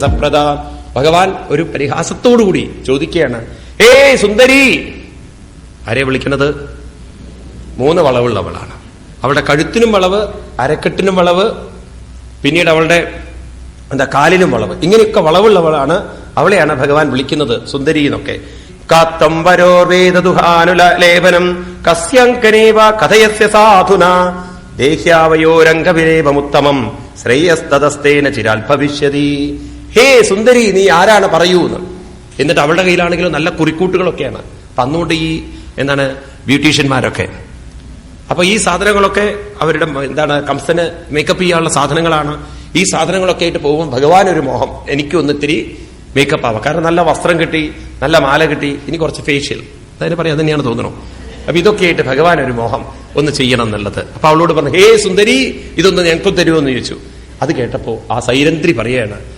സപ്രദ. ഭഗവാൻ ഒരു പരിഹാസത്തോടുകൂടി ചോദിക്കുകയാണ് ഏ സുന്ദരി! ആരെ വിളിക്കുന്നത്? മൂന്ന് വളവുള്ളവളാണ്. അവളുടെ കഴുത്തിനും വളവ് അരക്കെട്ടിനും വളവ് പിന്നീട് അവളുടെ എന്താ കാലിനും വളവ്. ഇങ്ങനെയൊക്കെ വളവുള്ളവളാണ് അവളെയാണ് ഭഗവാൻ വിളിക്കുന്നത് സുന്ദരി എന്നൊക്കെ. ശ്രേയസ്തേന കഥയസ്യ ശ്രേയസ്തതസ്തേന ചിരാൽ ഭവിഷ്യതി ഹേ സുന്ദരി നീ ആരാണ് പറയൂ എന്ന് എന്നിട്ട് അവളുടെ കയ്യിലാണെങ്കിലും നല്ല കുറിക്കൂട്ടുകളൊക്കെയാണ്. തന്നുകൊണ്ട് ഈ എന്താണ് ബ്യൂട്ടീഷ്യന്മാരൊക്കെ. അപ്പൊ ഈ സാധനങ്ങളൊക്കെ അവരുടെ എന്താണ് കംസന് മേക്കപ്പ് ചെയ്യാനുള്ള സാധനങ്ങളാണ്. ഈ സാധനങ്ങളൊക്കെ ആയിട്ട് പോകുമ്പോൾ ഭഗവാൻ ഒരു മോഹം. എനിക്കൊന്ന് ഇത്തിരി മേക്കപ്പ് ആവാം. കാരണം നല്ല വസ്ത്രം കിട്ടി നല്ല മാല കിട്ടി ഇനി കുറച്ച് ഫേഷ്യൽ അതിന് പറയാം തന്നെയാണ് തോന്നണം. അപ്പൊ ഇതൊക്കെ ആയിട്ട് ഭഗവാൻ ഒരു മോഹം ഒന്ന് ചെയ്യണം എന്നുള്ളത്. അപ്പൊ അവളോട് പറഞ്ഞു ഹേ സുന്ദരി ഇതൊന്ന് ഞങ്ങൾക്കും തരുമോ എന്ന് ചോദിച്ചു. അത് കേട്ടപ്പോ ആ സൈരന്ത്രി പറയാണ്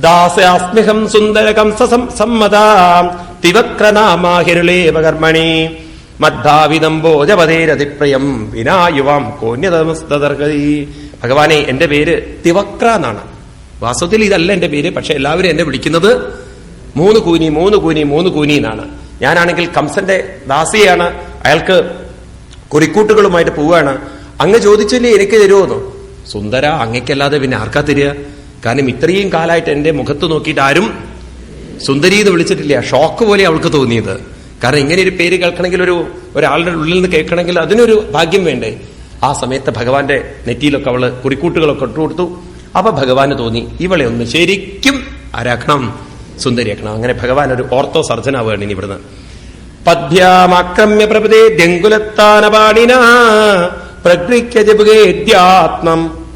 ദാസാസ്മ്യഹം സുന്ദര കംസ സമ്മതാം. തിവക്രനാമാഹിരുളേവ കർമ്മണി. മദ്ധാവിതംബോജപതേരതിപ്രയം വിനായുവാം കോന്യതമസ്തർഗതി ഭഗവാനെ എന്റെ പേര് തിവക്ര എന്നാണ്. വാസ്തവത്തിൽ ഇതല്ല എന്റെ പേര് പക്ഷെ എല്ലാവരും എന്നെ വിളിക്കുന്നത് മൂന്ന് കൂനി മൂന്ന് കൂനി മൂന്ന് കൂനി എന്നാണ്. ഞാനാണെങ്കിൽ കംസന്റെ ദാസിയാണ്. അയാൾക്ക് കുറിക്കൂട്ടുകളുമായിട്ട് പോവുകയാണ്. അങ്ങ് ചോദിച്ചല്ലേ എനിക്ക് തരുമോന്നോ സുന്ദര അങ്ങയ്ക്കല്ലാതെ പിന്നെ ആർക്കാ തരിക? കാരണം ഇത്രയും കാലമായിട്ട് എന്റെ മുഖത്ത് നോക്കിയിട്ട് ആരും സുന്ദരി എന്ന് വിളിച്ചിട്ടില്ല. ഷോക്ക് പോലെ അവൾക്ക് തോന്നിയത്. കാരണം ഇങ്ങനെ ഒരു പേര് കേൾക്കണമെങ്കിൽ ഒരു ഒരാളുടെ ഉള്ളിൽ നിന്ന് കേൾക്കണമെങ്കിൽ അതിനൊരു ഭാഗ്യം വേണ്ടേ? ആ സമയത്ത് ഭഗവാന്റെ നെറ്റിയിലൊക്കെ അവൾ കുറിക്കൂട്ടുകളൊക്കെ ഇട്ടുകൊടുത്തു അപ്പൊ ഭഗവാന് തോന്നി ഇവളെ ഒന്ന് ശരിക്കും ആരാക്കണം? സുന്ദരിയാക്കണം അങ്ങനെ ഭഗവാൻ ഒരു ഓർത്തോ സർജനാവുകയാണ് ഇനി ഇവിടുന്ന്. പ്രഭുതേ ദങ്കുലത്താനപാണിന പ്രഗൃഹ്യ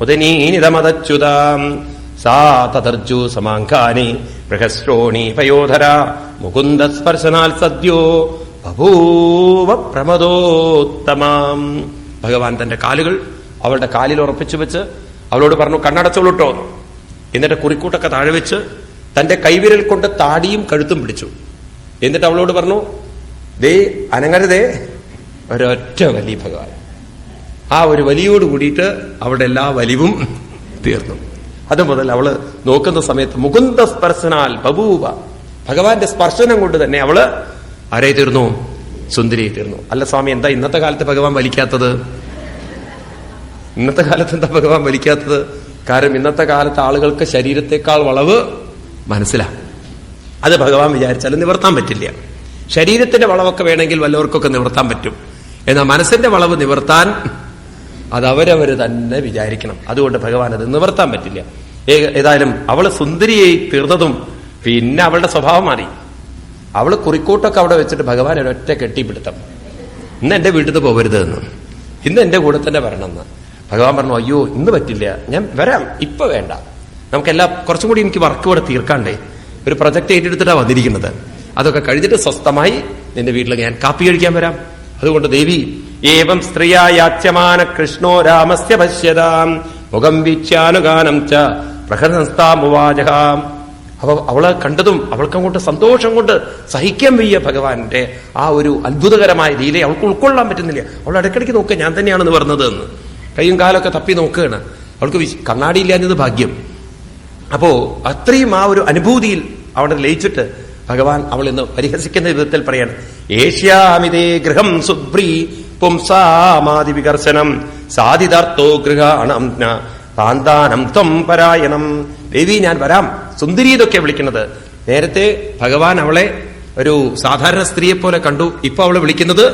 ഉദനീനിതമതച്യുതാം. സാ തതർജു സമാങ്കാനി ബൃഹശ്രോണി പയോധര മുകുന്ദ സ്പർശനാൽ സദ്യോ ബഭൂവ പ്രമദോത്തമാം ഭഗവാൻ തന്റെ കാലുകൾ അവളുടെ കാലിൽ ഉറപ്പിച്ചു വെച്ച് അവളോട് പറഞ്ഞു കണ്ണടച്ചോളൂട്ടോ എന്നിട്ട് കുറിക്കൂട്ടൊക്കെ താഴെ വെച്ച് തന്റെ കൈവിരൽ കൊണ്ട് താടിയും കഴുത്തും പിടിച്ചു. എന്നിട്ട് അവളോട് പറഞ്ഞു ദേ അനങ്ങരുതേ ഒരൊറ്റ വലി ഭഗവാൻ. ആ ഒരു വലിയോട് കൂടിയിട്ട് അവളുടെ എല്ലാ വലിവും തീർന്നു. അത് മുതൽ അവൾ നോക്കുന്ന സമയത്ത് മുകുന്ദ സ്പർശനാൽ ബബൂവ. ഭഗവാന്റെ സ്പർശനം കൊണ്ട് തന്നെ അവൾ ആരായി തീർന്നു? സുന്ദരിയായി തീർന്നു. അല്ല സ്വാമി എന്താ ഇന്നത്തെ കാലത്ത് ഭഗവാൻ വലിക്കാത്തത്? ഇന്നത്തെ കാലത്ത് എന്താ ഭഗവാൻ വലിക്കാത്തത്? കാരണം ഇന്നത്തെ കാലത്ത് ആളുകൾക്ക് ശരീരത്തെക്കാൾ വളവ് മനസ്സിലാ. അത് ഭഗവാൻ വിചാരിച്ചാൽ നിവർത്താൻ പറ്റില്ല. ശരീരത്തിന്റെ വളവൊക്കെ വേണമെങ്കിൽ വല്ലവർക്കൊക്കെ നിവർത്താൻ പറ്റും. എന്നാൽ മനസ്സിന്റെ വളവ് നിവർത്താൻ അത് അവരവർ തന്നെ വിചാരിക്കണം. അതുകൊണ്ട് ഭഗവാൻ അത് നിവർത്താൻ പറ്റില്ല. ഏതായാലും അവൾ സുന്ദരിയായി തീർന്നതും പിന്നെ അവളുടെ സ്വഭാവം മാറി. അവൾ കുറിക്കൂട്ടൊക്കെ അവിടെ വെച്ചിട്ട് ഭഗവാൻ ഒരൊറ്റ കെട്ടിപ്പിടുത്തം. ഇന്ന് എന്റെ വീട്ടിൽ നിന്ന് പോകരുത് എന്ന്. ഇന്ന് എന്റെ കൂടെ തന്നെ വരണം എന്ന്. ഭഗവാൻ പറഞ്ഞു അയ്യോ ഇന്ന് പറ്റില്ല. ഞാൻ വരാം. ഇപ്പൊ വേണ്ട. നമുക്കെല്ലാം കുറച്ചും കൂടി എനിക്ക് വർക്ക് ഇവിടെ തീർക്കാണ്ടേ. ഒരു പ്രൊജക്ട് ഏറ്റെടുത്തിട്ടാണ് വന്നിരിക്കുന്നത്. അതൊക്കെ കഴിഞ്ഞിട്ട് സ്വസ്ഥമായി നിന്റെ വീട്ടിൽ ഞാൻ കാപ്പി കഴിക്കാൻ വരാം. അതുകൊണ്ട് ദേവി ഏവം സ്ത്രീയാച്യമാന കൃഷ്ണോ രാമസ്യ പശ്യതാം. മുഖം വീക്ഷ്യാനുഗാനം ച പ്രഹസംസ്ഥാമുവാചകാം അപ്പൊ അവളെ കണ്ടതും അവൾക്കങ്ങോട്ട് സന്തോഷം കൊണ്ട് സഹിക്കാൻ വയ്യ ഭഗവാന്റെ ആ ഒരു അത്ഭുതകരമായ രീതിയിൽ അവൾക്ക് ഉൾക്കൊള്ളാൻ പറ്റുന്നില്ല. അവൾ ഇടയ്ക്കിടയ്ക്ക് നോക്കുക ഞാൻ തന്നെയാണെന്ന് പറഞ്ഞത് എന്ന്. കൈയും കാലൊക്കെ തപ്പി നോക്കുകയാണ്. അവൾക്ക് കണ്ണാടിയില്ല എന്നത് ഭാഗ്യം. അപ്പോ അത്രയും ആ ഒരു അനുഭൂതിയിൽ അവിടെ ലയിച്ചിട്ട് ഭഗവാൻ അവൾ ഇന്ന് പരിഹസിക്കുന്ന വിധത്തിൽ പറയാണ് ഏഷ്യാമിതേ ഗൃഹം സുബ്രീ പുംസാമാതി വികർശനം. സാധിതാർത്ഥോ ഗൃഹാണം താന്താനം ത്വം പരായണം. ദേവി ഞാൻ വരാം. സുന്ദരി ഇതൊക്കെ വിളിക്കുന്നത്. നേരത്തെ ഭഗവാൻ അവളെ ഒരു സാധാരണ സ്ത്രീയെ പോലെ കണ്ടു. ഇപ്പൊ അവളെ വിളിക്കുന്നത്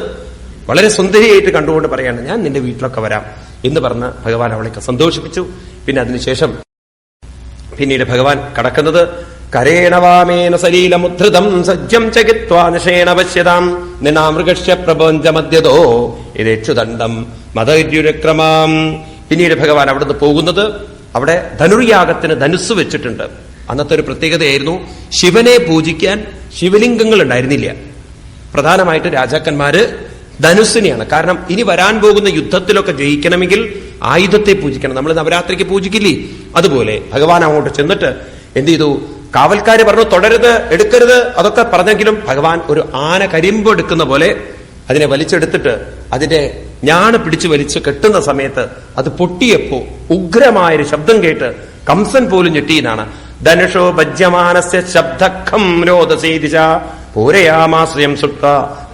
വളരെ സുന്ദരിയായിട്ട് കണ്ടുകൊണ്ട് പറയാണ്. ഞാൻ നിന്റെ വീട്ടിലൊക്കെ വരാം എന്ന് പറഞ്ഞ് ഭഗവാൻ അവളെയൊക്കെ സന്തോഷിപ്പിച്ചു. പിന്നെ അതിനുശേഷം പിന്നീട് ഭഗവാൻ കടക്കുന്നത് കരേണവാമേന സലീലമുദ്ധൃതം സജ്ജം ചകിത്വാ നിഷേണ പശ്യതാം. നിനാമൃഗശ്യ പ്രപഞ്ചമദ്യതോ ഇതേക്ഷുദണ്ഡം മതയുരക്രമാം പിന്നീട് ഭഗവാൻ അവിടുന്ന് പോകുന്നത് അവിടെ ധനുർയാഗത്തിന് ധനുസ് വെച്ചിട്ടുണ്ട്. അന്നത്തെ ഒരു പ്രത്യേകതയായിരുന്നു ശിവനെ പൂജിക്കാൻ ശിവലിംഗങ്ങൾ ഉണ്ടായിരുന്നില്ല. പ്രധാനമായിട്ട് രാജാക്കന്മാര് ധനുസ്സിനെയാണ്. കാരണം ഇനി വരാൻ പോകുന്ന യുദ്ധത്തിലൊക്കെ ജയിക്കണമെങ്കിൽ ആയുധത്തെ പൂജിക്കണം. നമ്മൾ നവരാത്രിക്ക് പൂജിക്കില്ലേ? അതുപോലെ ഭഗവാൻ അങ്ങോട്ട് ചെന്നിട്ട് എന്ത് ചെയ്തു? കാവൽക്കാര് പറഞ്ഞു തുടരുത് എടുക്കരുത് അതൊക്കെ പറഞ്ഞെങ്കിലും ഭഗവാൻ ഒരു ആന കരിമ്പ് എടുക്കുന്ന പോലെ അതിനെ വലിച്ചെടുത്തിട്ട് അതിന്റെ ഞാണ് പിടിച്ചു വലിച്ചു കെട്ടുന്ന സമയത്ത് അത് പൊട്ടിയപ്പോ ഉഗ്രമായൊരു ശബ്ദം കേട്ട് കംസൻ പോലും ഞെട്ടിയെന്നാണ്. ധനുഷോ ഭജ്യമാനസ്യ ശബ്ദഖം രോദസേദിശ പൂരയാമാശ്രയം സുപ്ത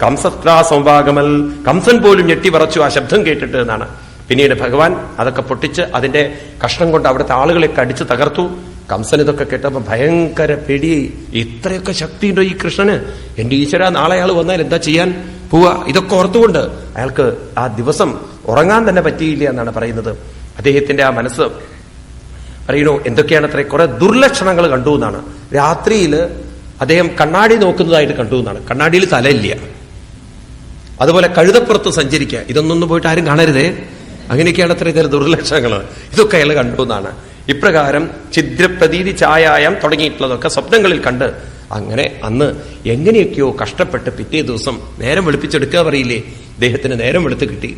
കംസത്രാ സംവാഗമൽ. കംസൻ പോലും ഞെട്ടി പറച്ചു ആ ശബ്ദം കേട്ടിട്ട് എന്നാണ്. പിന്നീട് ഭഗവാൻ അതൊക്കെ പൊട്ടിച്ച് അതിന്റെ കഷ്ണം കൊണ്ട് അവിടുത്തെ ആളുകളെ കടിച്ചു തകർത്തു. കംസൻ ഇതൊക്കെ കേട്ടപ്പോ ഭയങ്കര പേടി. ഇത്രയൊക്കെ ശക്തിയുണ്ടോ ഈ കൃഷ്ണന്? എന്റെ ഈശ്വര നാളെ അയാൾ വന്നാൽ എന്താ ചെയ്യാൻ? പോവാ ഇതൊക്കെ ഓർത്തുകൊണ്ട് അയാൾക്ക് ആ ദിവസം ഉറങ്ങാൻ തന്നെ പറ്റിയില്ല എന്നാണ് പറയുന്നത്. അദ്ദേഹത്തിന്റെ ആ മനസ്സ് അറിയണോ എന്തൊക്കെയാണ് അത്ര കുറെ ദുർലക്ഷണങ്ങൾ കണ്ടു എന്നാണ്. രാത്രിയിൽ അദ്ദേഹം കണ്ണാടി നോക്കുന്നതായിട്ട് കണ്ടു എന്നാണ്. കണ്ണാടിയിൽ തലയില്ല. അതുപോലെ കഴുതപ്പുറത്ത് സഞ്ചരിക്കുക. ഇതൊന്നൊന്നും പോയിട്ട് ആരും കാണരുതേ. അങ്ങനെയൊക്കെയാണ് അത്ര ഇതൊരു ദുർലക്ഷണങ്ങൾ ഇതൊക്കെ അയാൾ കണ്ടു എന്നാണ്. ഇപ്രകാരം ഛിദ്രപ്രതീതി ചായായം തുടങ്ങിയിട്ടുള്ളതൊക്കെ സ്വപ്നങ്ങളിൽ കണ്ട് അങ്ങനെ അന്ന് എങ്ങനെയൊക്കെയോ കഷ്ടപ്പെട്ട് പിറ്റേ ദിവസം നേരം വെളുപ്പിച്ചെടുക്കുക പറയില്ലേ? ഇദ്ദേഹത്തിന് നേരം വെളുത്ത് കിട്ടി.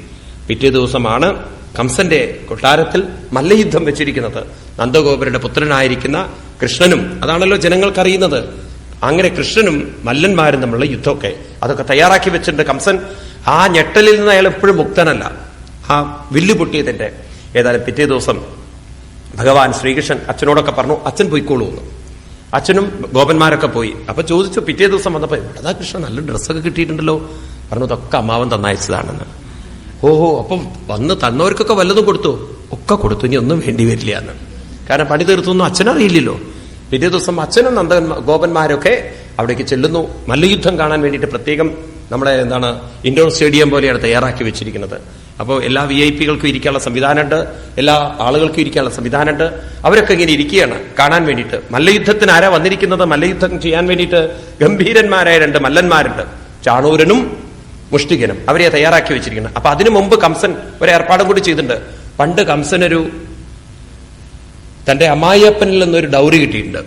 പിറ്റേ ദിവസമാണ് കംസന്റെ കൊട്ടാരത്തിൽ മല്ലയുദ്ധം വെച്ചിരിക്കുന്നത്. നന്ദഗോപരുടെ പുത്രനായിരിക്കുന്ന കൃഷ്ണനും അതാണല്ലോ ജനങ്ങൾക്കറിയുന്നത് അങ്ങനെ കൃഷ്ണനും മല്ലന്മാരും തമ്മിലുള്ള യുദ്ധമൊക്കെ അതൊക്കെ തയ്യാറാക്കി വെച്ചിട്ടുണ്ട് കംസൻ. ആ ഞെട്ടലിൽ നിന്ന് അയാൾ എപ്പോഴും മുക്തനല്ല. ആ വില്ലു പൊട്ടിയതിന്റെ ഏതായാലും പിറ്റേ ദിവസം ഭഗവാൻ ശ്രീകൃഷ്ണൻ അച്ഛനോടൊക്കെ പറഞ്ഞു അച്ഛൻ പോയിക്കോളൂ എന്ന്. അച്ഛനും ഗോപന്മാരൊക്കെ പോയി. അപ്പൊ ചോദിച്ചു പിറ്റേ ദിവസം വന്നപ്പോ എവിടെതാ കൃഷ്ണൻ നല്ല ഡ്രസ്സൊക്കെ കിട്ടിയിട്ടുണ്ടല്ലോ. പറഞ്ഞു ഇതൊക്കെ അമ്മാവൻ തന്നയച്ചതാണെന്ന്. ഓഹോ അപ്പം വന്ന് തന്നവർക്കൊക്കെ വല്ലതും കൊടുത്തു? ഒക്കെ കൊടുത്തു ഇനി ഒന്നും വേണ്ടി വരില്ല എന്ന്. കാരണം പണി തീർത്തൊന്നും അച്ഛനറിയില്ലല്ലോ. പിറ്റേ ദിവസം അച്ഛനും നന്ദൻ ഗോപന്മാരൊക്കെ അവിടേക്ക് ചെല്ലുന്നു. മല്ലയുദ്ധം കാണാൻ വേണ്ടിയിട്ട് പ്രത്യേകം നമ്മളെ എന്താണ് ഇൻഡോർ സ്റ്റേഡിയം പോലെയാണ് തയ്യാറാക്കി വെച്ചിരിക്കുന്നത്. അപ്പോൾ എല്ലാ വി ഐ പികൾക്കും ഇരിക്കാനുള്ള സംവിധാനമുണ്ട്. എല്ലാ ആളുകൾക്കും ഇരിക്കാനുള്ള സംവിധാനമുണ്ട്. അവരൊക്കെ ഇങ്ങനെ ഇരിക്കുകയാണ്. കാണാൻ വേണ്ടിയിട്ട്. മല്ലയുദ്ധത്തിന് ആരാ വന്നിരിക്കുന്നത്? മല്ലയുദ്ധം ചെയ്യാൻ വേണ്ടിയിട്ട് ഗംഭീരന്മാരായ രണ്ട് മല്ലന്മാരുണ്ട്. ചാണൂരനും മുഷ്ടികനും. അവരെ തയ്യാറാക്കി വെച്ചിരിക്കുന്നത്. അപ്പൊ അതിനു മുമ്പ് കംസൻ ഒരു ഏർപ്പാടും കൂടി ചെയ്തിട്ടുണ്ട്. പണ്ട് കംസനൊരു തന്റെ അമ്മായിയപ്പനിൽ നിന്നൊരു ഡൗറി കിട്ടിയിട്ടുണ്ട്.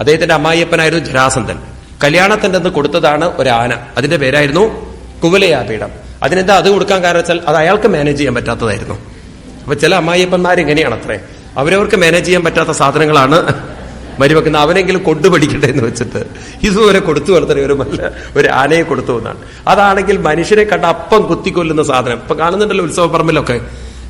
അദ്ദേഹത്തിന്റെ അമ്മായിയപ്പനായിരുന്നു ജരാസന്ധൻ. കല്യാണത്തിന്റെ അന്ന് കൊടുത്തതാണ് ഒരു ആന. അതിന്റെ പേരായിരുന്നു കുവലയാപീഠം അതിനെന്താ അത് കൊടുക്കാൻ കാരണം വെച്ചാൽ അത് അയാൾക്ക് മാനേജ് ചെയ്യാൻ പറ്റാത്തതായിരുന്നു. അപ്പൊ ചില അമ്മായിയപ്പന്മാർ ഇങ്ങനെയാണ് അത്രേ അവരവർക്ക് മാനേജ് ചെയ്യാൻ പറ്റാത്ത സാധനങ്ങളാണ് മരുവെക്കുന്ന അവനെങ്കിലും കൊണ്ടുപഠിക്കട്ടെ എന്ന് വെച്ചിട്ട് ഇതുപോലെ കൊടുത്തു വളർത്തുന്ന ഒരു നല്ല ഒരു ആനയെ കൊടുത്തു എന്നാണ്. അതാണെങ്കിൽ മനുഷ്യരെ കണ്ട അപ്പം കുത്തിക്കൊല്ലുന്ന സാധനം. ഇപ്പൊ കാണുന്നുണ്ടല്ലോ ഉത്സവപ്പറമ്പിലൊക്കെ.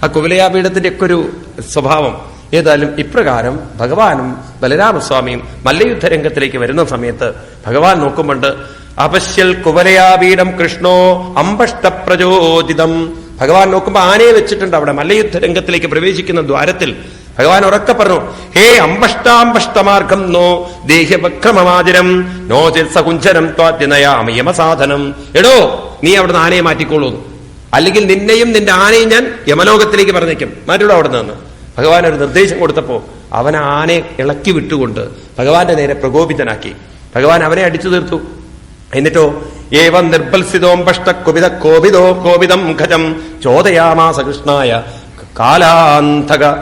ആ കുവലയാപീഠത്തിന്റെ ഒക്കെ ഒരു സ്വഭാവം. ഏതായാലും ഇപ്രകാരം ഭഗവാനും ബലരാമസ്വാമിയും മല്ലയുദ്ധരംഗത്തിലേക്ക് വരുന്ന സമയത്ത് ഭഗവാൻ നോക്കുമ്പോണ്ട് അപശ്യൽ കുവലയാപീഠം കൃഷ്ണോ അമ്പഷ്ടപ്രചോദിതം. ഭഗവാൻ നോക്കുമ്പോ ആനയെ വെച്ചിട്ടുണ്ട് അവിടെ മല്ലയുദ്ധരംഗത്തിലേക്ക് പ്രവേശിക്കുന്ന ദ്വാരത്തിൽ. ഭഗവാൻ ഉറക്കെ പറഞ്ഞു ഹേ അമ്പഷ്ടാമ്പഷ്ടമാർഗം നോ ദേഹ്യവക്രമമാചരം നോ സകുഞ്ചരം ത്വാദ്യനയാമയമസാധനം എടോ നീ അവിടുന്ന് ആനയെ മാറ്റിക്കോളൂ അല്ലെങ്കിൽ നിന്നെയും നിന്റെ ആനയും ഞാൻ യമലോകത്തിലേക്ക് പറഞ്ഞേക്കും. മാറ്റിടോ അവിടെ നിന്ന് ഭഗവാൻ ഒരു നിർദ്ദേശം കൊടുത്തപ്പോ അവൻ ആനെ ഇളക്കി വിട്ടുകൊണ്ട് ഭഗവാന്റെ നേരെ പ്രകോപിതനാക്കി. ഭഗവാൻ അവനെ അടിച്ചു തീർത്തു. എന്നിട്ടോ ഏവ നിർബൽസിതോംബഷ്ട കുപിത കോപിതോ കോപിതം ഖജം ചോദയാമാസ കൃഷ്ണായ കാലാന്തക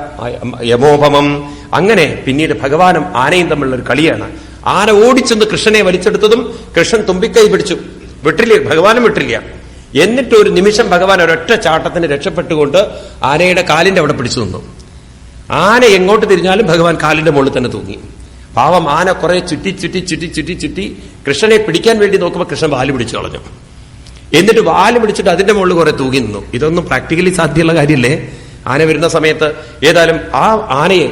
യമോപമം അങ്ങനെ പിന്നീട് ഭഗവാനും ആനയും തമ്മിലുള്ള ഒരു കളിയാണ്. ആന ഓടിച്ചെന്ന് കൃഷ്ണനെ വലിച്ചെടുത്തതും കൃഷ്ണൻ തുമ്പിക്കൈ പിടിച്ചു. വിട്ടില്ല ഭഗവാനും വിട്ടില്ല. എന്നിട്ട് ഒരു നിമിഷം ഭഗവാൻ ഒരൊറ്റ ചാട്ടത്തിന് രക്ഷപ്പെട്ടുകൊണ്ട് ആനയുടെ കാലിന്റെ അവിടെ പിടിച്ചു നിന്നു. ആന എങ്ങോട്ട് തിരിഞ്ഞാലും ഭഗവാൻ കാലിന്റെ മുകളിൽ തന്നെ തൂങ്ങി. പാവം ആന കുറെ ചുറ്റി ചുറ്റി ചുറ്റി ചുറ്റി ചുറ്റി കൃഷ്ണനെ പിടിക്കാൻ വേണ്ടി നോക്കുമ്പോൾ കൃഷ്ണൻ വാൽ പിടിച്ചു കളഞ്ഞു. എന്നിട്ട് വാൽ പിടിച്ചിട്ട് അതിന്റെ മുകളിൽ കുറെ തൂങ്ങി നിന്നു. ഇതൊന്നും പ്രാക്ടിക്കലി സാധ്യമുള്ള കാര്യമല്ലേ ആന വരുന്ന സമയത്ത് ഏതായാലും ആ ആനയെ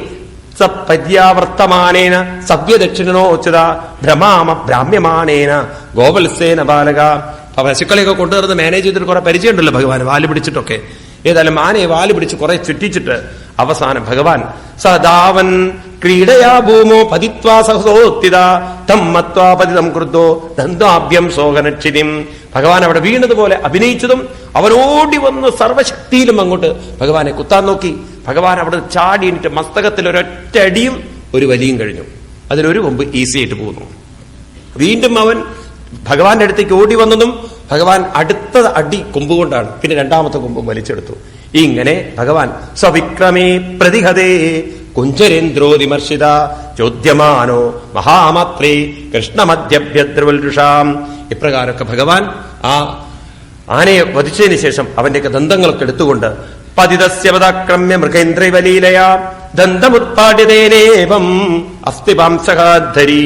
സപര്യാവർത്തമാനേന സവ്യദക്ഷിണനോച്ചിത ഭ്രമാമ ഭ്രാമ്യമാനേന ഗോപത്സേന ബാലക. പശുക്കളെയൊക്കെ കൊണ്ടുവരുന്ന മാനേജ് ചെയ്തിട്ട് കുറെ പരിചയമുണ്ടല്ലോ ഭഗവാൻ വാൽ പിടിച്ചിട്ടൊക്കെ. ഏതായാലും ആനയെ വാൽ പിടിച്ച് കുറെ ചുറ്റിച്ചിട്ട് അവസാനം ഭഗവാൻ സദാവൻ ക്രീഡയാ ഭൂമോ പതിത്വാ സഹസോത്തിത തം മത്വാ പതിതം കൃതോ ദന്താഭ്യം സോഹനക്ഷിതിം ഭഗവാൻ അവിടെ വീണതുപോലെ അഭിനയിച്ചതും അവനോടി വന്ന് സർവശക്തിയിലും അങ്ങോട്ട് ഭഗവാനെ കുത്താൻ നോക്കി. ഭഗവാൻ അവിടെ ചാടി എന്നിട്ട് മസ്തകത്തിൽ ഒരൊറ്റ അടിയും ഒരു വലിയും കഴിഞ്ഞു. അതിലൊരു കൊമ്പ് ഈസി ആയിട്ട് പോകുന്നു. വീണ്ടും അവൻ ഭഗവാന്റെ അടുത്തേക്ക് ഓടി വന്നതും ഭഗവാൻ അടുത്ത അടി കൊമ്പുകൊണ്ടാണ്. പിന്നെ രണ്ടാമത്തെ കൊമ്പും വലിച്ചെടുത്തു. ഇങ്ങനെ ഭഗവാൻ സവിക്രമേ പ്രതിഹതേ. കുഞ്ചരേന്ദ്രോ വിമർശിത. ചോദ്യമാനോ മഹാമാത്രേ. കൃഷ്ണമധ്യഭ്യദ്രവൽഷാം ഇപ്രകാരമൊക്കെ ഭഗവാൻ ആ ആനയെ വധിച്ചതിന് ശേഷം അവന്റെയൊക്കെ ദന്തങ്ങളൊക്കെ എടുത്തുകൊണ്ട് പതിതസ്യപദാക്രമ്യ മൃഗേന്ദ്രവലീലയാ. ദന്തമുത്പാടിതേനേവം അസ്ഥിപാംസകാധരി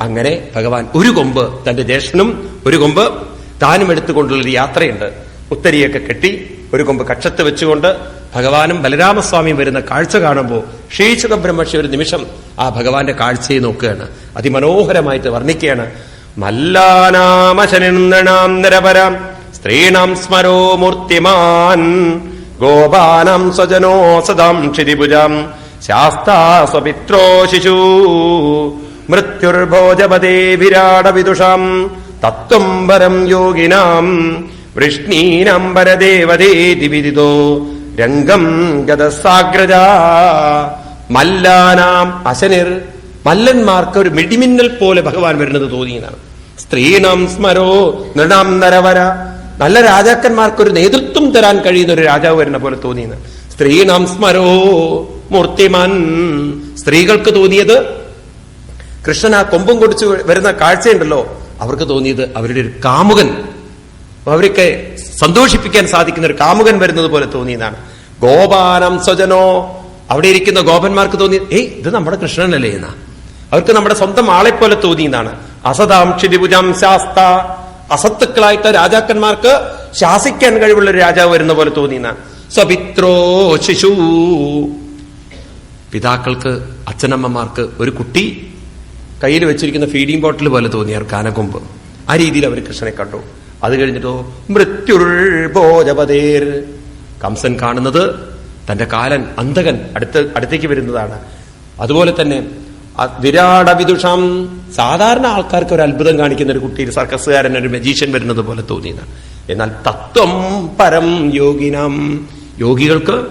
അങ്ങനെ ഭഗവാൻ ഒരു കൊമ്പ് തന്റെ ജ്യേഷ്ഠനും ഒരു കൊമ്പ് താനും എടുത്തുകൊണ്ടുള്ളൊരു യാത്രയുണ്ട്. ഉത്തരിയൊക്കെ കെട്ടി ഒരു കൊമ്പ് കക്ഷത്ത് വെച്ചുകൊണ്ട് ഭഗവാനും ബലരാമസ്വാമിയും വരുന്ന കാഴ്ച കാണുമ്പോൾ ശ്രീശുഖ ബ്രഹ്മർഷി ഒരു നിമിഷം ആ ഭഗവാന്റെ കാഴ്ചയെ നോക്കുകയാണ്. അതിമനോഹരമായിട്ട് വർണിക്കുകയാണ്. മല്ലാനാമശനിർണാം നിരപരാം സ്ത്രീണാം സ്മരോ മൂർത്തിമാൻ ഗോപാനം സ്വജനോ സദാം ക്ഷിതിഭുജാം ശാസ്താ സ്വപിത്രോ ശിശു മൃത്യുർഭോജപദേ വിരാട വിദുഷാം തത്വം യോഗിനാം വൃഷ്ണീനം വരദേവതേതി വിദിതോ. രംഗം ഗതസാഗ്രജ മല്ലാനാം അശനിർ. മല്ലന്മാർക്ക് ഒരു മിടിമിന്നൽ പോലെ ഭഗവാൻ വരുന്നത് തോന്നിയതാണ്. സ്ത്രീണം സ്മരോ നൃണം നരവര. നല്ല രാജാക്കന്മാർക്ക് ഒരു നേതൃത്വം തരാൻ കഴിയുന്ന ഒരു രാജാവ് വരുന്ന പോലെ തോന്നിയത് സ്ത്രീണം സ്മരോ മൂർത്തിമാൻ. സ്ത്രീകൾക്ക് തോന്നിയത് കൃഷ്ണൻ ആ കൊമ്പും കൊടിച്ച് വരുന്ന കാഴ്ചയുണ്ടല്ലോ. അവർക്ക് തോന്നിയത് അവരുടെ ഒരു കാമുകൻ. അവരൊക്കെ സന്തോഷിപ്പിക്കാൻ സാധിക്കുന്ന ഒരു കാമുകൻ വരുന്നത് പോലെ തോന്നിയതാണ്. ഗോപാനം സ്വജനോ. അവിടെ ഇരിക്കുന്ന ഗോപന്മാർക്ക് തോന്നി ഏയ് ഇത് നമ്മുടെ കൃഷ്ണനല്ലേ എന്നാ. അവർക്ക് നമ്മുടെ സ്വന്തം ആളെ പോലെ തോന്നിയതാണ്. അസതാം ക്ഷിതിഭുജാം ശാസ്ത. അസത്തുക്കളായിട്ട് രാജാക്കന്മാർക്ക് ശാസിക്കാൻ കഴിവുള്ള ഒരു രാജാവ് വരുന്ന പോലെ തോന്നിയെന്നാണ് സ്വപിത്രോ ശിശു. പിതാക്കൾക്ക് അച്ഛനമ്മമാർക്ക് ഒരു കുട്ടി കയ്യിൽ വെച്ചിരിക്കുന്ന ഫീഡിംഗ് ബോട്ടിൽ പോലെ തോന്നിയ കാനകൊമ്പ് ആ രീതിയിൽ അവർ കൃഷ്ണനെ കണ്ടു. അത് കഴിഞ്ഞിട്ടോ മൃത്യുർഭോജപതേർ കംസൻ കാണുന്നത് തന്റെ കാലൻ അന്തകൻ അടുത്ത് അടുത്തേക്ക് വരുന്നതാണ്. അതുപോലെ തന്നെ വിരാട വിദുഷം സാധാരണ ആൾക്കാർക്ക് ഒരു അത്ഭുതം കാണിക്കുന്ന ഒരു കുട്ടി ഒരു സർക്കസുകാരൻ ഒരു മജീഷ്യൻ വരുന്നത് പോലെ തോന്നിയതാണ്. എന്നാൽ തത്വം പരം യോഗിനം. യോഗികൾക്ക്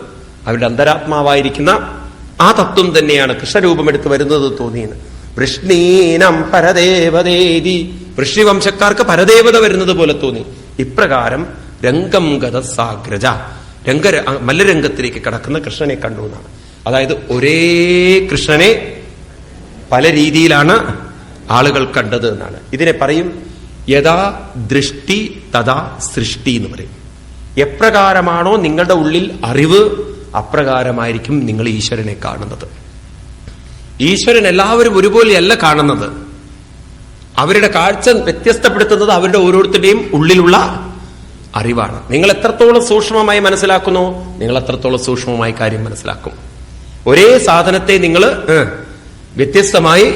അവരുടെ അന്തരാത്മാവായിരിക്കുന്ന ആ തത്വം തന്നെയാണ് കൃഷ്ണരൂപമെടുത്ത് വരുന്നത് തോന്നിയത്. വൃഷ്ണീനം പരദേവതേതി. വൃഷ്ണിവംശക്കാർക്ക് പരദേവത വരുന്നത് പോലെ തോന്നി. ഇപ്രകാരം രംഗം ഗതസാഗ്രജ. രംഗ മല്ലരംഗത്തിലേക്ക് കടക്കുന്ന കൃഷ്ണനെ കണ്ടു എന്നാണ്. അതായത് ഒരേ കൃഷ്ണനെ പല രീതിയിലാണ് ആളുകൾ കണ്ടത് എന്നാണ്. ഇതിനെ പറയും യഥാ ദൃഷ്ടി തഥാ സൃഷ്ടി എന്ന് പറയും. എപ്രകാരമാണോ നിങ്ങളുടെ ഉള്ളിൽ അറിവ് അപ്രകാരമായിരിക്കും നിങ്ങൾ ഈശ്വരനെ കാണുന്നത്. ഈശ്വരൻ എല്ലാവരും ഒരുപോലെയല്ല കാണുന്നത്. അവരുടെ കാഴ്ച വ്യത്യസ്തപ്പെടുത്തുന്നത് അവരുടെ ഓരോരുത്തരുടെയും ഉള്ളിലുള്ള അറിവാണ്. നിങ്ങൾ എത്രത്തോളം സൂക്ഷ്മമായി മനസ്സിലാക്കുന്നു നിങ്ങൾ എത്രത്തോളം സൂക്ഷ്മമായി കാര്യം മനസ്സിലാക്കും. ഒരേ സാധനത്തെ നിങ്ങൾ വ്യത്യസ്തമായി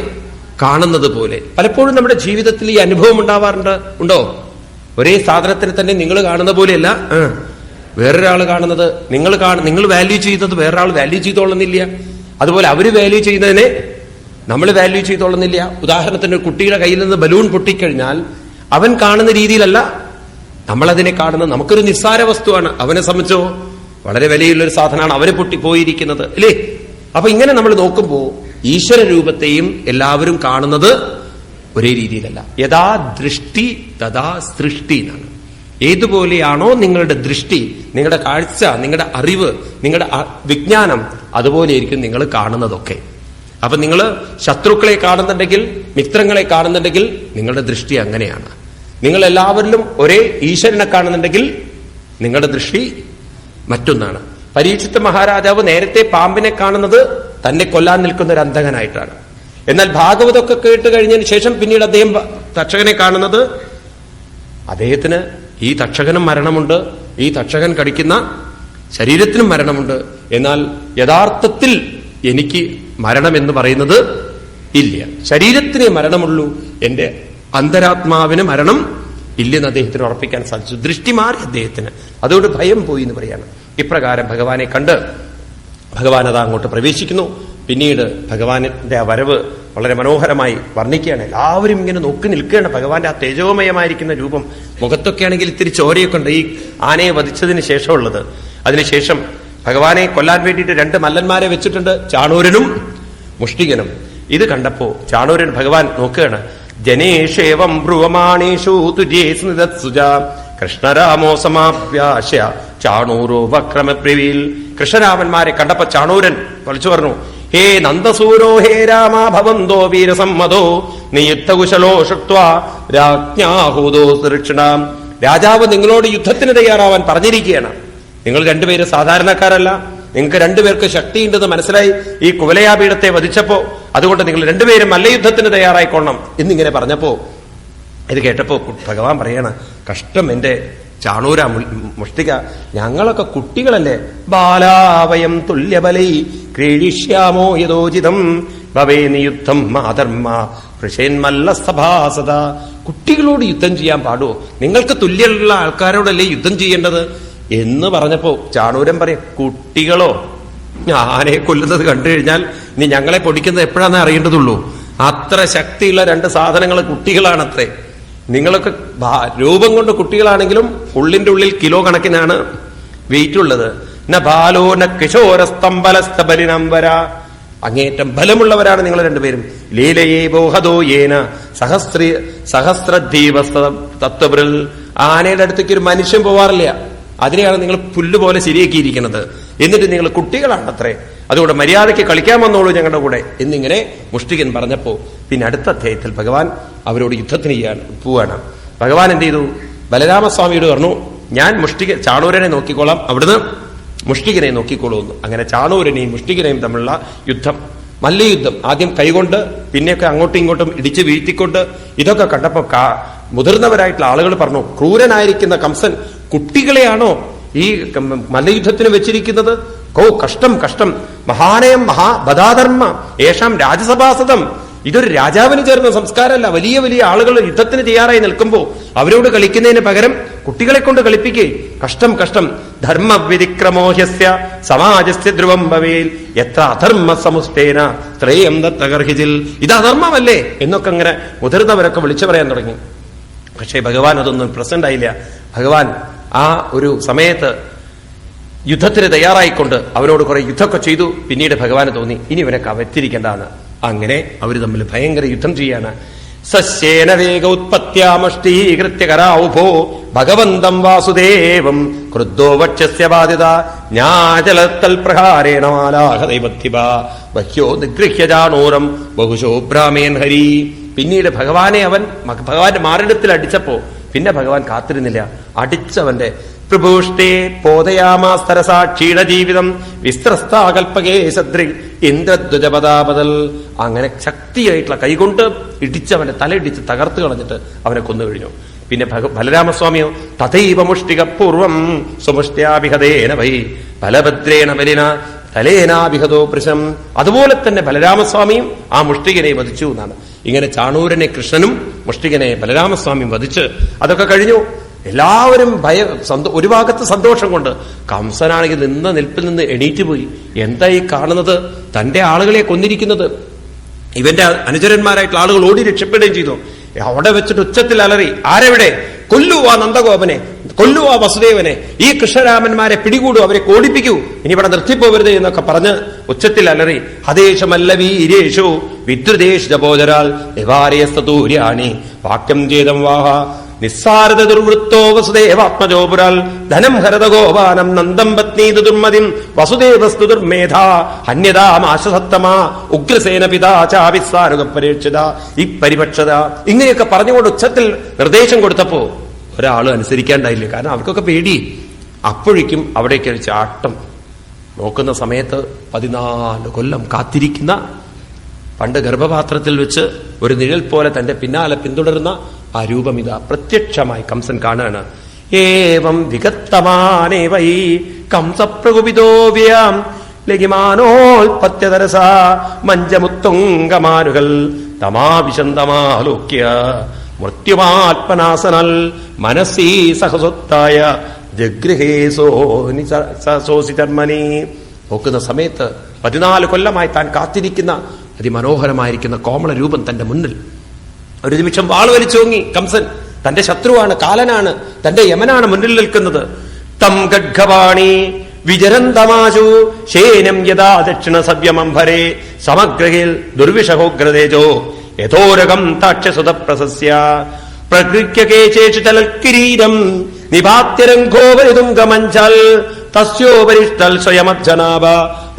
കാണുന്നത് പോലെ. പലപ്പോഴും നമ്മുടെ ജീവിതത്തിൽ ഈ അനുഭവം ഉണ്ടാവാറുണ്ട് ഉണ്ടോ? ഒരേ സാധനത്തിന് തന്നെ നിങ്ങൾ കാണുന്ന പോലെയല്ല വേറൊരാൾ കാണുന്നത്. നിങ്ങൾ കാണ നിങ്ങൾ വാല്യൂ ചെയ്യുന്നത് വേറൊരാൾ വാല്യൂ ചെയ്തോളുന്നില്ല. അതുപോലെ അവർ വാല്യൂ ചെയ്യുന്നതിനെ നമ്മൾ വാല്യൂ ചെയ്തോളുന്നില്ല. ഉദാഹരണത്തിന് കുട്ടിയുടെ കയ്യിൽ നിന്ന് ബലൂൺ പൊട്ടിക്കഴിഞ്ഞാൽ അവൻ കാണുന്ന രീതിയിലല്ല നമ്മളതിനെ കാണുന്നത്. നമുക്കൊരു നിസ്സാര വസ്തുവാണ്. അവനെ സംബന്ധിച്ചോ വളരെ വിലയുള്ളൊരു സാധനമാണ് അവന് പൊട്ടിപ്പോയിരിക്കുന്നത്. അല്ലേ? അപ്പൊ ഇങ്ങനെ നമ്മൾ നോക്കുമ്പോൾ ഈശ്വര രൂപത്തെയും എല്ലാവരും കാണുന്നത് ഒരേ രീതിയിലല്ല. യഥാ ദൃഷ്ടി തഥാ സൃഷ്ടി എന്നാണ്. ഏതുപോലെയാണോ നിങ്ങളുടെ ദൃഷ്ടി നിങ്ങളുടെ കാഴ്ച നിങ്ങളുടെ അറിവ് നിങ്ങളുടെ വിജ്ഞാനം അതുപോലെയായിരിക്കും നിങ്ങൾ കാണുന്നതൊക്കെ. അപ്പൊ നിങ്ങൾ ശത്രുക്കളെ കാണുന്നുണ്ടെങ്കിൽ മിത്രങ്ങളെ കാണുന്നുണ്ടെങ്കിൽ നിങ്ങളുടെ ദൃഷ്ടി അങ്ങനെയാണ്. നിങ്ങൾ എല്ലാവരിലും ഒരേ ഈശ്വരനെ കാണുന്നുണ്ടെങ്കിൽ നിങ്ങളുടെ ദൃഷ്ടി മറ്റൊന്നാണ്. പരീക്ഷിത്ത മഹാരാജാവ് നേരത്തെ പാമ്പിനെ കാണുന്നത് തന്നെ കൊല്ലാൻ നിൽക്കുന്ന ഒരു അന്ധകനായിട്ടാണ്. എന്നാൽ ഭാഗവതമൊക്കെ കേട്ട് കഴിഞ്ഞതിന് ശേഷം പിന്നീട് അദ്ദേഹം തക്ഷകനെ കാണുന്നത് അദ്ദേഹത്തിന് ഈ തക്ഷകനും മരണമുണ്ട് ഈ തക്ഷകൻ കടിക്കുന്ന ശരീരത്തിനും മരണമുണ്ട്. എന്നാൽ യഥാർത്ഥത്തിൽ എനിക്ക് മരണം എന്ന് പറയുന്നത് ഇല്ല. ശരീരത്തിനെ മരണമുള്ളൂ എന്റെ അന്തരാത്മാവിന് മരണം ഇല്ലെന്ന് അദ്ദേഹത്തിന് ഉറപ്പിക്കാൻ സാധിച്ചു. ദൃഷ്ടി മാറി അദ്ദേഹത്തിന്. അതുകൊണ്ട് ഭയം പോയി എന്ന് പറയാണ്. ഇപ്രകാരം ഭഗവാനെ കണ്ട് ഭഗവാൻ അത് അങ്ങോട്ട് പ്രവേശിക്കുന്നു. പിന്നീട് ഭഗവാന്റെ ആ വരവ് വളരെ മനോഹരമായി വർണിക്കുകയാണ്. എല്ലാവരും ഇങ്ങനെ നോക്കി നിൽക്കുകയാണ്. ഭഗവാന്റെ ആ തേജോമയമായിരിക്കുന്ന രൂപം. മുഖത്തൊക്കെ ആണെങ്കിൽ ഇത്തിരി ചോരയൊക്കെ ഉണ്ട്. ഈ ആനയെ വധിച്ചതിന് ശേഷമുള്ളത്. അതിനുശേഷം ഭഗവാനെ കൊല്ലാൻ വേണ്ടിയിട്ട് രണ്ട് മല്ലന്മാരെ വെച്ചിട്ടുണ്ട്. ചാണൂരനും മുഷ്ടികനും. ഇത് കണ്ടപ്പോ ചാണൂരൻ ഭഗവാൻ നോക്കുകയാണ്. ജനേഷേവം ഭ്രുവമാണേഷു തുജേ കൃഷ്ണരാമോ സമാപ്യാശ. ചാണൂരോ വക്രമപ്രിവിൽ കൃഷ്ണരാമന്മാരെ കണ്ടപ്പോ ചാണൂരൻ വിളിച്ചു പറഞ്ഞു ഹേ നന്ദസൂരോ ഹേ രാമ ഭവന്തോ വീരസമ്മതോ. നിയുദ്ധകുശലോ ഷുക്വ രാജ്ഞാഹൂതോ സുരക്ഷിണാം. രാജാവ് നിങ്ങളോട് യുദ്ധത്തിന് തയ്യാറാവാൻ പറഞ്ഞിരിക്കുകയാണ്. നിങ്ങൾ രണ്ടുപേര് സാധാരണക്കാരല്ല. നിങ്ങൾക്ക് രണ്ടുപേർക്ക് ശക്തിയുണ്ടെന്ന് മനസ്സിലായി ഈ കുവലയാപീഠത്തെ വധിച്ചപ്പോ. അതുകൊണ്ട് നിങ്ങൾ രണ്ടുപേരും മല്ലയുദ്ധത്തിന് തയ്യാറായിക്കൊള്ളണം എന്നിങ്ങനെ പറഞ്ഞപ്പോ ഇത് കേട്ടപ്പോ ഭഗവാൻ പറയാണ് കഷ്ടം എന്റെ ചാണൂര മുഷ്ടിക. ഞങ്ങളൊക്കെ കുട്ടികളല്ലേ? ബാലാവയം തുല്യബലൈ ക്രീഡിഷ്യാമോ യഥോചിതം ഭവേ നിയുദ്ധം മാധർമ്മ ഋഷേന്മല്ല സഭാസത കുട്ടികളോട് യുദ്ധം ചെയ്യാൻ പാടുമോ നിങ്ങൾക്ക് തുല്യമുള്ള ആൾക്കാരോടല്ലേ യുദ്ധം ചെയ്യേണ്ടത്? എന്ന് പറഞ്ഞപ്പോ ചാണൂരൻ പറയും കുട്ടികളോ ആനയെ കൊല്ലുന്നത് കണ്ടു കഴിഞ്ഞാൽ ഇനി ഞങ്ങളെ പൊടിക്കുന്നത് എപ്പോഴാണെന്ന് അറിയേണ്ടതുള്ളൂ. അത്ര ശക്തിയുള്ള രണ്ട് സാധനങ്ങൾ കുട്ടികളാണത്രേ. നിങ്ങളൊക്കെ രൂപം കൊണ്ട് കുട്ടികളാണെങ്കിലും ഉള്ളിന്റെ ഉള്ളിൽ കിലോ കണക്കിനാണ് വെയിറ്റ് ഉള്ളത് ന ബാലോ ന കിശോരസ്തംബലസ്തബലിനംബര അങ്ങേറ്റം ബലമുള്ളവരാണ് നിങ്ങൾ രണ്ടുപേരും. ലീലയേ ബോഹദോ യേന. സഹസ്ര സഹസ്രദ്വീപ തത്വപുരൽ. ആനയുടെ അടുത്തേക്ക് ഒരു മനുഷ്യൻ പോവാറില്ല. അതിനെയാണ് നിങ്ങൾ പുല്ല് പോലെ ശരിയാക്കിയിരിക്കുന്നത്. എന്നിട്ട് നിങ്ങൾ കുട്ടികളാണത്രേ. അതുകൊണ്ട് മര്യാദയ്ക്ക് കളിക്കാൻ വന്നോളൂ ഞങ്ങളുടെ കൂടെ എന്നിങ്ങനെ മുഷ്ടികൻ പറഞ്ഞപ്പോ പിന്നെ അടുത്ത അധ്യായത്തിൽ ഭഗവാൻ അവരോട് യുദ്ധത്തിന് ചെയ്യാണ് പോവാണ്. ഭഗവാൻ എന്ത് ചെയ്തു? ബലരാമസ്വാമിയോട് പറഞ്ഞു ഞാൻ മുഷ്ടിക ചാണൂരനെ നോക്കിക്കോളാം. അവിടുന്ന് മുഷ്ടികനെ നോക്കിക്കോളൂ എന്ന്. അങ്ങനെ ചാണൂരനെയും മുഷ്ടികനെയും തമ്മിലുള്ള യുദ്ധം മല്ലയുദ്ധം ആദ്യം കൈകൊണ്ട് പിന്നെയൊക്കെ അങ്ങോട്ടും ഇങ്ങോട്ടും ഇടിച്ചു വീഴ്ത്തിക്കൊണ്ട് ഇതൊക്കെ കണ്ടപ്പോ കാ- മുതിർന്നവരായിട്ടുള്ള ആളുകൾ പറഞ്ഞു ക്രൂരനായിരിക്കുന്ന കംസൻ കുട്ടികളെയാണോ ഈ മല്ലയുദ്ധത്തിന് വെച്ചിരിക്കുന്നത്? കോ കഷ്ടം കഷ്ടം. മഹാനയം മഹാബദാധർമ്മ. ഏഷാം രാജസഭാസതം ഇതൊരു രാജാവിന് ചേർന്ന സംസ്കാരമല്ല. വലിയ വലിയ ആളുകൾ യുദ്ധത്തിന് തയ്യാറായി നിൽക്കുമ്പോൾ അവരോട് കളിക്കുന്നതിന് പകരം കുട്ടികളെ കൊണ്ട് കളിപ്പിക്കേ. കഷ്ടം കഷ്ടം. ധർമ്മ വ്യതിക്രമോഹ്യസ്യ സമാജസ്യ ധ്രുവം ഭവേൽ. എത്ര അധർമ്മ സമുസ്തേന ത്രയം തകർഹിജിൽ ഇത് അധർമ്മമല്ലേ? എന്നൊക്കെ അങ്ങനെ മുതിർന്നവരൊക്കെ വിളിച്ചു പറയാൻ തുടങ്ങി. പക്ഷേ ഭഗവാൻ അതൊന്നും പ്രസന്റ് ആയില്ല. ഭഗവാൻ ആ ഒരു സമയത്ത് യുദ്ധത്തിന് തയ്യാറായിക്കൊണ്ട് അവനോട് കുറെ യുദ്ധമൊക്കെ ചെയ്തു. പിന്നീട് ഭഗവാന് തോന്നി ഇനി ഇവനെ കവറ്റിരിക്കേണ്ടതാണ്. അങ്ങനെ അവർ തമ്മിൽ ഭയങ്കര യുദ്ധം ചെയ്യാണ്. സസ്യേന വേഗ ഉത്പത്യാമഷ്ടീകൃത്യ ഭഗവന്തം വാസുദേവം ക്രുദ്ധോ വക്ഷസ്യ ബാധിത ഞാചലത്തൽ പ്രഹാരേണ മാലാഹ ദൈവത്തിബ ബഹ്യോ നിഗൃഹ്യ ബഹുശോ ഭ്രാമേൻ ഹരി. പിന്നീട് ഭഗവാനെ അവൻ ഭഗവാന്റെ മാറിടത്തിൽ അടിച്ചപ്പോ പിന്നെ ഭഗവാൻ കാത്തിരുന്നില്ല. അടിച്ചവന്റെ പ്രഭൂഷ്ടേ പോതയാമാസ്തരസാ ജീവിതം വിസ്ത്രസ്താകൽപകേ സദ്രി ഇന്ദ്രദ്വജപദാപതൽ അങ്ങനെ ശക്തിയായിട്ടുള്ള കൈകൊണ്ട് ഇടിച്ച് ഇടിച്ചവന്റെ തലയിടിച്ച് തകർത്ത് കളഞ്ഞിട്ട് അവനെ കൊന്നു കഴിഞ്ഞു. പിന്നെ ബലരാമസ്വാമിയോ തഥൈവ മുഷ്ടിക പൂർവം സുമുഷ്ട്യാഭിഹതേന വൈ ബലഭദ്രേണ ബലിന തലേനാഭിഹതോ പ്രശം അതുപോലെ തന്നെ ബലരാമസ്വാമിയും ആ മുഷ്ടികനെ വധിച്ചു എന്നാണ്. ഇങ്ങനെ ചാണൂരനെ കൃഷ്ണനും മുഷ്ടികനെ ബലരാമസ്വാമിയും വധിച്ച് അതൊക്കെ കഴിഞ്ഞു. എല്ലാവരും ഭയ ഒരു ഭാഗത്ത് സന്തോഷം കൊണ്ട് കംസനാണെങ്കിൽ നിന്ന നിൽപ്പിൽ നിന്ന് എണീറ്റ് പോയി. എന്തായി കാണുന്നത്? തന്റെ ആളുകളെ കൊന്നിരിക്കുന്നത്. ഇവന്റെ അനുചരന്മാരായിട്ടുള്ള ആളുകൾ ഓടി രക്ഷപ്പെടുകയും ചെയ്തു. അവിടെ വെച്ചിട്ട് ഉച്ചത്തിൽ അലറി ആരെവിടെ? കൊല്ലുവാ നന്ദഗോപനെ കൊല്ലുവാ വസുദേവനെ. ഈ കൃഷ്ണരാമന്മാരെ പിടികൂടൂ അവരെ കോടിപ്പിക്കൂ. ഇനി ഇവിടെ നിർത്തിപ്പോവരുത് എന്നൊക്കെ പറഞ്ഞ് ഉച്ചത്തിൽ അലറി ഹദേശമല്ല വീരേഷു വിദ്രുദേശ ജപോജരാൾ നിവാരയസ്തൂര്യാണി വാക്യം ചേതം വാഹ നിസ്സാരത ദുർവൃത്തോ വസുദേവാത്മജോപുരാൽ ധനം ഹരത ഗോപാനം നന്ദം പത്നീ ദുർമതിം വസുദേവസ്തു ദുർമേധ ഹന്യതാമാശസത്തമാ ഉഗ്രസേന പിതാ ചാവിസ്സാനുക പരീക്ഷിത ഈ പരിപക്ഷത ഇങ്ങനെയൊക്കെ പറഞ്ഞുകൊണ്ട് ഉച്ചത്തിൽ നിർദ്ദേശം കൊടുത്തപ്പോ ഒരാളും അനുസരിക്കാണ്ടായില്ല. കാരണം അവർക്കൊക്കെ പേടി. അപ്പോഴേക്കും അവിടേക്ക് ചാട്ടം. നോക്കുന്ന സമയത്ത് പതിനാല് കൊല്ലം കാത്തിരിക്കുന്ന പണ്ട് ഗർഭപാത്രത്തിൽ വെച്ച് ഒരു നിഴൽ പോലെ തന്റെ പിന്നാലെ പിന്തുടരുന്ന ആ പ്രത്യക്ഷമായി കംസൻ കാണാണ്. ഏവം വിഗത്തമാനേ വൈ കംസപ്രകുപിതോ വ്യാം ലഘിമാനോൽപത്യതരസ മഞ്ചമുത്തുങ്കമാനുകൾ തമാവിശന്തമാലോക്യ മൃത്യുമാത്മനാസനൽ മനസ്സീ സഹസൊത്തായ ജഗൃഹേ സോനി സോസി ചർമ്മനി നോക്കുന്ന സമയത്ത് പതിനാല് കൊല്ലമായി താൻ കാത്തിരിക്കുന്ന അതിമനോഹരമായിരിക്കുന്ന കോമള രൂപം തന്റെ മുന്നിൽ ഒരു നിമിഷം വാൾ വലിച്ചോങ്ങി. കംസൻ തന്റെ ശത്രുവാണ് കാലനാണ് തന്റെ യമനാണ് മുന്നിൽ നിൽക്കുന്നത്. തം ഗഡ്ഗവാണി വിജരന്തമാശു ശേനം യഥാ ദക്ഷിണ സവ്യമംഭരേ സമഗ്രഹിൽ ദുർവിഷഹോഗ്രതേജോ യഥോരകം താക്ഷസുത പ്രസസ്യ പ്രകൃത്യകേശേഷു ചലൽക്കിരീരം നിപാത്യരംഘോപരിതുംഗമഞ്ചൽ തസ്യോപരിഷ്ടൽ സ്വയമജ്ജനാഭ.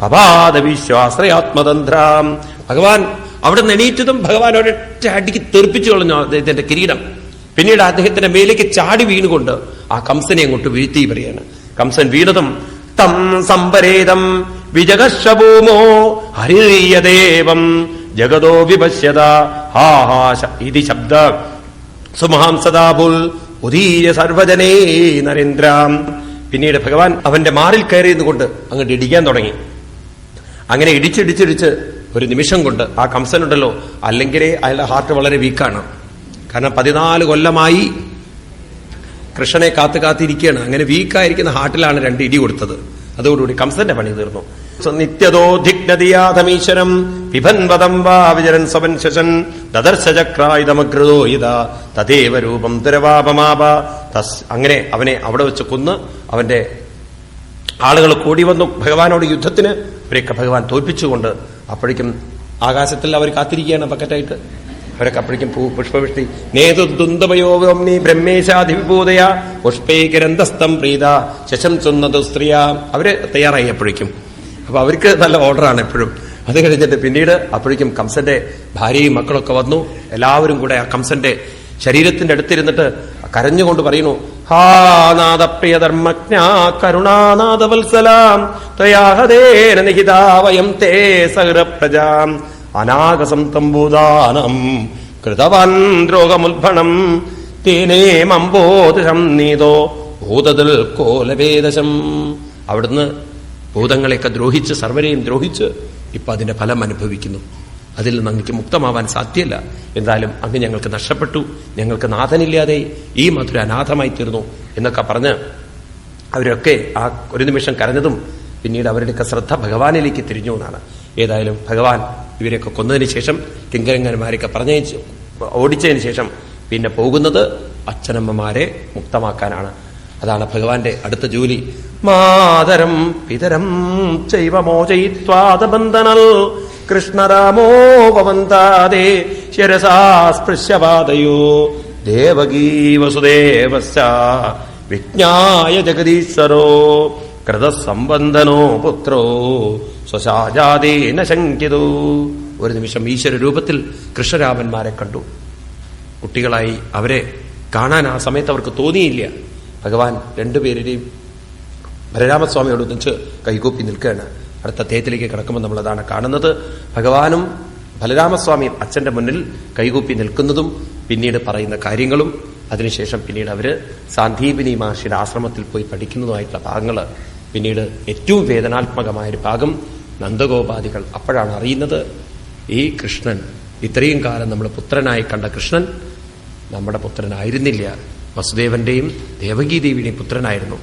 പപാദ വിശ്വാശ്രയാത്മതന്ത്രാം ഭഗവാൻ അവിടെ നിന്ന് എണീറ്റതും ഭഗവാൻ ഒരൊറ്റ അടിക്ക് തെറിപ്പിച്ചു കളഞ്ഞു അദ്ദേഹത്തിന്റെ കിരീടം. പിന്നീട് അദ്ദേഹത്തിന്റെ മേലേക്ക് ചാടി വീണുകൊണ്ട് ആ കംസനെ അങ്ങോട്ട് വീഴ്ത്തി പറയാണ് കംസൻ വീണതും തം സംപരേതം വിജഗശഭൂമോ ഹരിയദേവം ജഗതോ വിപശ്യത ഹാ ഹാ ഇതി ശബ്ദ. സുമഹാംസദാബുൽ ഉദീയ സർവജനേ നരേന്ദ്ര. പിന്നീട് ഭഗവാൻ അവന്റെ മാറിൽ കയറി നിന്നുകൊണ്ട് അങ്ങോട്ട് ഇടിക്കാൻ തുടങ്ങി. അങ്ങനെ ഇടിച്ചിടിച്ചിടിച്ച് ഒരു നിമിഷം കൊണ്ട് ആ കംസനുണ്ടല്ലോ. അല്ലെങ്കിലേ അയാളുടെ ഹാർട്ട് വളരെ വീക്കാണ് കാരണം പതിനാല് കൊല്ലമായി കൃഷ്ണനെ കാത്തു കാത്തിരിക്കുകയാണ്. അങ്ങനെ വീക്കായിരിക്കുന്ന ഹാർട്ടിലാണ് രണ്ട് ഇടി കൊടുത്തത്. അതോടുകൂടി കംസന്റെ പണി തീർന്നു. തസ് അങ്ങനെ അവനെ അവിടെ വെച്ച് കൊന്ന് അവന്റെ ആളുകൾ കൂടി വന്നു. ഭഗവാനോട് യുദ്ധത്തിന് ഇവരെയൊക്കെ ഭഗവാൻ തോൽപ്പിച്ചുകൊണ്ട് അപ്പോഴേക്കും ആകാശത്തിൽ അവർ കാത്തിരിക്കുകയാണ് പക്കറ്റായിട്ട്. അവരൊക്കെ അപ്പോഴേക്കും പൂ പുഷ്പവൃഷ്ടി. നേതുദ്വന്ദ്വയോവ്നി ബ്രഹ്മേശാധിപൂതയ പുഷ്പേ ഗ്രന്ഥസ്ഥം പ്രീത. ശശം ചൊന്നത് സ്ത്രീയ. അവർ തയ്യാറായി അപ്പോഴേക്കും. അപ്പൊ അവർക്ക് നല്ല ഓർഡറാണ് എപ്പോഴും. അത് കഴിഞ്ഞിട്ട് പിന്നീട് അപ്പോഴേക്കും കംസന്റെ ഭാര്യയും മക്കളൊക്കെ വന്നു. എല്ലാവരും കൂടെ ആ കംസന്റെ ശരീരത്തിന്റെ അടുത്തിരുന്നിട്ട് കരഞ്ഞുകൊണ്ട് പറയുന്നു ഹാ നാദപ്രിയ ധർമ്മജ്ഞ കരുണാനാഥവത്സലാം ത്രയാഹതേന നിഹിതാ വയം തേ സഹൃപ്രജാം. അനാഗസം തമ്പൂദാനം കൃതവാൻ ദ്രോഹമുൽഭണം. തേനേ മമ്പോദശം നീതോ ഭൂതതിൽ കോലവേദശം. അവിടുന്ന് ഭൂതങ്ങളെയൊക്കെ ദ്രോഹിച്ച് സർവരെയും ദ്രോഹിച്ച് ഇപ്പൊ അതിന്റെ ഫലം അനുഭവിക്കുന്നു അതിൽ നിന്ന് അങ്ങക്ക് മുക്തമാവാൻ സാധ്യമല്ല എന്തായാലും അങ്ങ് ഞങ്ങൾക്ക് നഷ്ടപ്പെട്ടു. ഞങ്ങൾക്ക് നാഥനില്ലാതെ ഈ മധുര അനാഥമായി തീർന്നു എന്നൊക്കെ പറഞ്ഞ് അവരൊക്കെ ആ ഒരു നിമിഷം കരഞ്ഞതും പിന്നീട് അവരുടെയൊക്കെ ശ്രദ്ധ ഭഗവാനിലേക്ക് തിരിഞ്ഞു എന്നാണ്. ഏതായാലും ഭഗവാൻ ഇവരെയൊക്കെ കൊന്നതിന് ശേഷം കിങ്കരങ്ങന്മാരെയൊക്കെ പറഞ്ഞയച്ച് ഓടിച്ചതിന് ശേഷം പിന്നെ പോകുന്നത് അച്ഛനമ്മമാരെ മുക്തമാക്കാനാണ്. അതാണ് ഭഗവാന്റെ അടുത്ത ജോലി. മാതരം പിതരം ചൈവ മോചയിത്വാദബന്ധനൽ കൃഷ്ണരാമോ ഭവന്താദേ ശിരസാ സ്പൃശ്യപാദയോ. ദേവകീ വസുദേവസ്യ വിജ്ഞായ ജഗദീശ്വരോ കൃതസംബന്ധനോ പുത്രോ സ്വശാജാതേന ശങ്കിതോ. ഒരു നിമിഷം ഈശ്വര രൂപത്തിൽ കൃഷ്ണരാമന്മാരെ കണ്ടു. കുട്ടികളായി അവരെ കാണാൻ ആ സമയത്ത് അവർക്ക് തോന്നിയില്ല. ഭഗവാൻ രണ്ടുപേരുടെയും ബലരാമസ്വാമിയോട് ഒന്നിച്ച് കൈകൂപ്പി നിൽക്കുകയാണ്. അടുത്ത അദ്ദേഹത്തിലേക്ക് കിടക്കുമ്പോൾ നമ്മൾ അതാണ് കാണുന്നത്. ഭഗവാനും ബലരാമസ്വാമിയും അച്ഛന്റെ മുന്നിൽ കൈകൂപ്പി നിൽക്കുന്നതും പിന്നീട് പറയുന്ന കാര്യങ്ങളും അതിനുശേഷം പിന്നീട് അവർ സാന്ദീപിനി മഹർഷിയുടെ ആശ്രമത്തിൽ പോയി പഠിക്കുന്നതുമായിട്ടുള്ള ഭാഗങ്ങൾ പിന്നീട് ഏറ്റവും വേദനാത്മകമായ ഒരു ഭാഗം നന്ദഗോപാദികൾ അപ്പോഴാണ് അറിയുന്നത്. ഈ കൃഷ്ണൻ ഇത്രയും കാലം നമ്മൾ പുത്രനായി കണ്ട കൃഷ്ണൻ നമ്മുടെ പുത്രനായിരുന്നില്ല. വസുദേവന്റെയും ദേവകീദേവിയുടെയും പുത്രനായിരുന്നു.